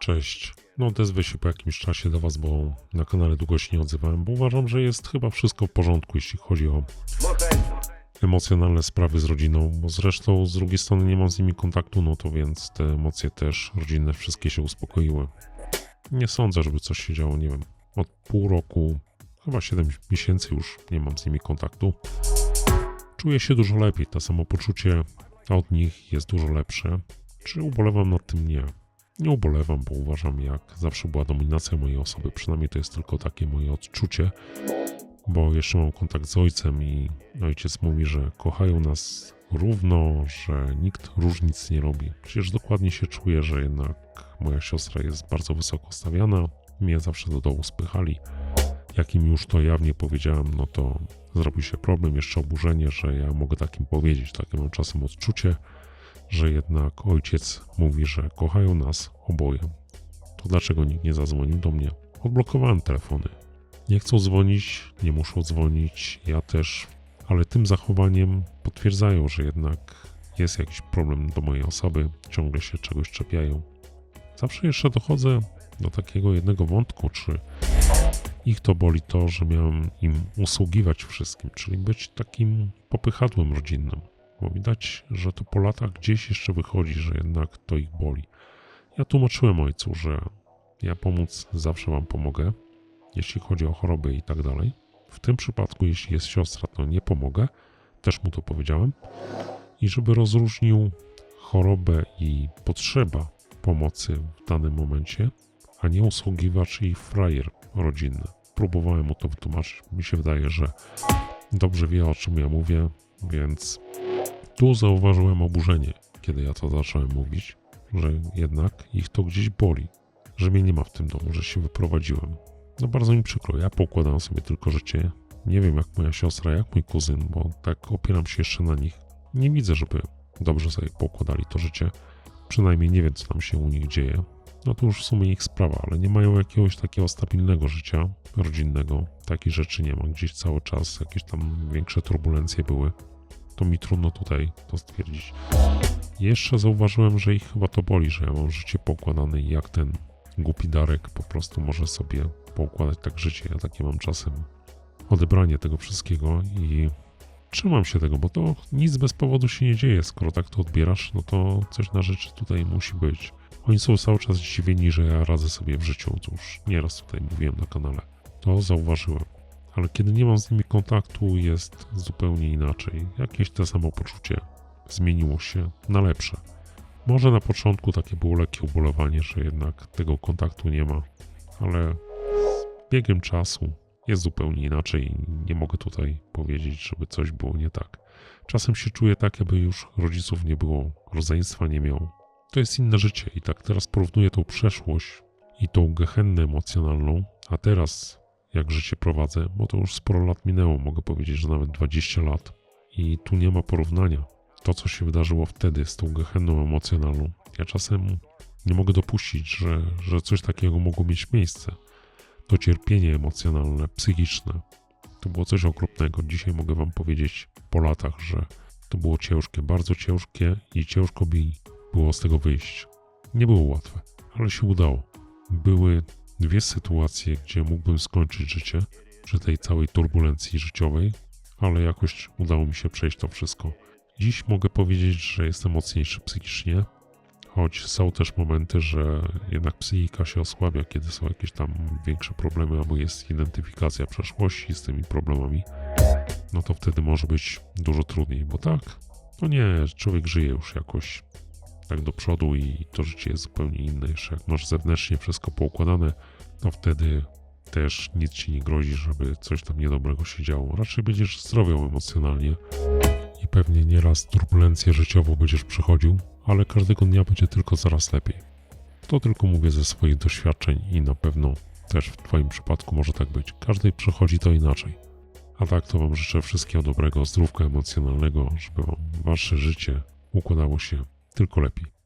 Cześć. No odezwę się po jakimś czasie do Was, bo na kanale długo się nie odzywałem, bo uważam, że jest chyba wszystko w porządku, jeśli chodzi o emocjonalne sprawy z rodziną, bo zresztą z drugiej strony nie mam z nimi kontaktu, no to więc te emocje też rodzinne wszystkie się uspokoiły. Nie sądzę, żeby coś się działo, nie wiem, od pół roku, chyba 7 miesięcy już nie mam z nimi kontaktu. Czuję się dużo lepiej, to samopoczucie od nich jest dużo lepsze. Czy ubolewam nad tym? Nie. Nie ubolewam, bo uważam, jak zawsze była dominacja mojej osoby, przynajmniej to jest tylko takie moje odczucie, bo jeszcze mam kontakt z ojcem i ojciec mówi, że kochają nas równo, że nikt różnic nie robi. Przecież dokładnie się czuję, że jednak moja siostra jest bardzo wysoko stawiana, mnie zawsze do dołu spychali. Jak im już to jawnie powiedziałem, no to zrobił się problem, jeszcze oburzenie, że ja mogę takim powiedzieć. Takie mam czasem odczucie, że jednak ojciec mówi, że kochają nas oboje. To dlaczego nikt nie zadzwonił do mnie? Odblokowałem telefony. Nie chcą dzwonić, nie muszą dzwonić, ja też, ale tym zachowaniem potwierdzają, że jednak jest jakiś problem do mojej osoby, ciągle się czegoś czepiają. Zawsze jeszcze dochodzę do takiego jednego wątku, czy ich to boli to, że miałem im usługiwać wszystkim, czyli być takim popychadłem rodzinnym bo widać, że to po latach gdzieś jeszcze wychodzi, że jednak to ich boli. Ja tłumaczyłem ojcu, że ja pomóc zawsze wam pomogę, jeśli chodzi o choroby i tak dalej. W tym przypadku, jeśli jest siostra, to nie pomogę, też mu to powiedziałem. I żeby rozróżnił chorobę i potrzeba pomocy w danym momencie, a nie usługiwacz i frajer rodzinny. Próbowałem mu to wytłumaczyć. Mi się wydaje, że dobrze wie o czym ja mówię, więc tu zauważyłem oburzenie, kiedy ja to zacząłem mówić, że jednak ich to gdzieś boli, że mnie nie ma w tym domu, że się wyprowadziłem. No bardzo mi przykro, ja poukładałem sobie tylko życie. Nie wiem jak moja siostra, jak mój kuzyn, bo tak opieram się jeszcze na nich. Nie widzę, żeby dobrze sobie poukładali to życie. Przynajmniej nie wiem, co tam się u nich dzieje. No to już w sumie ich sprawa, ale nie mają jakiegoś takiego stabilnego życia rodzinnego. Takich rzeczy nie ma. Gdzieś cały czas jakieś tam większe turbulencje były to mi trudno tutaj to stwierdzić. Jeszcze zauważyłem, że ich chyba to boli, że ja mam życie poukładane i jak ten głupi Darek po prostu może sobie poukładać tak życie. Ja takie mam czasem odebranie tego wszystkiego i trzymam się tego, bo to nic bez powodu się nie dzieje. Skoro tak to odbierasz, no to coś na rzeczy tutaj musi być. Oni są cały czas zdziwieni, że ja radzę sobie w życiu. Już nieraz tutaj mówiłem na kanale. To zauważyłem ale kiedy nie mam z nimi kontaktu, jest zupełnie inaczej. Jakieś to samopoczucie zmieniło się na lepsze. Może na początku takie było lekkie ubolewanie, że jednak tego kontaktu nie ma, ale z biegiem czasu jest zupełnie inaczej nie mogę tutaj powiedzieć, żeby coś było nie tak. Czasem się czuję tak, jakby już rodziców nie było, rodzeństwa nie miał. To jest inne życie i tak teraz porównuję tą przeszłość i tą gehennę emocjonalną, a teraz jak życie prowadzę, bo to już sporo lat minęło, mogę powiedzieć, że nawet 20 lat. I tu nie ma porównania. To, co się wydarzyło wtedy z tą gehenną emocjonalną, ja czasem nie mogę dopuścić, że, że coś takiego mogło mieć miejsce. To cierpienie emocjonalne, psychiczne, to było coś okropnego. Dzisiaj mogę Wam powiedzieć po latach, że to było ciężkie, bardzo ciężkie i ciężko mi było z tego wyjść. Nie było łatwe, ale się udało. Były dwie sytuacje, gdzie mógłbym skończyć życie przy tej całej turbulencji życiowej, ale jakoś udało mi się przejść to wszystko. Dziś mogę powiedzieć, że jestem mocniejszy psychicznie, choć są też momenty, że jednak psychika się osłabia, kiedy są jakieś tam większe problemy, albo jest identyfikacja przeszłości z tymi problemami, no to wtedy może być dużo trudniej, bo tak, no nie, człowiek żyje już jakoś tak do przodu i to życie jest zupełnie inne. Jeszcze jak masz zewnętrznie wszystko poukładane, to wtedy też nic ci nie grozi, żeby coś tam niedobrego się działo. Raczej będziesz zdrowy emocjonalnie i pewnie nieraz turbulencję życiową będziesz przechodził, ale każdego dnia będzie tylko coraz lepiej. To tylko mówię ze swoich doświadczeń i na pewno też w Twoim przypadku może tak być. Każdy przechodzi to inaczej. A tak to Wam życzę wszystkiego dobrego, zdrówka emocjonalnego, żeby Wasze życie układało się tylko lepiej.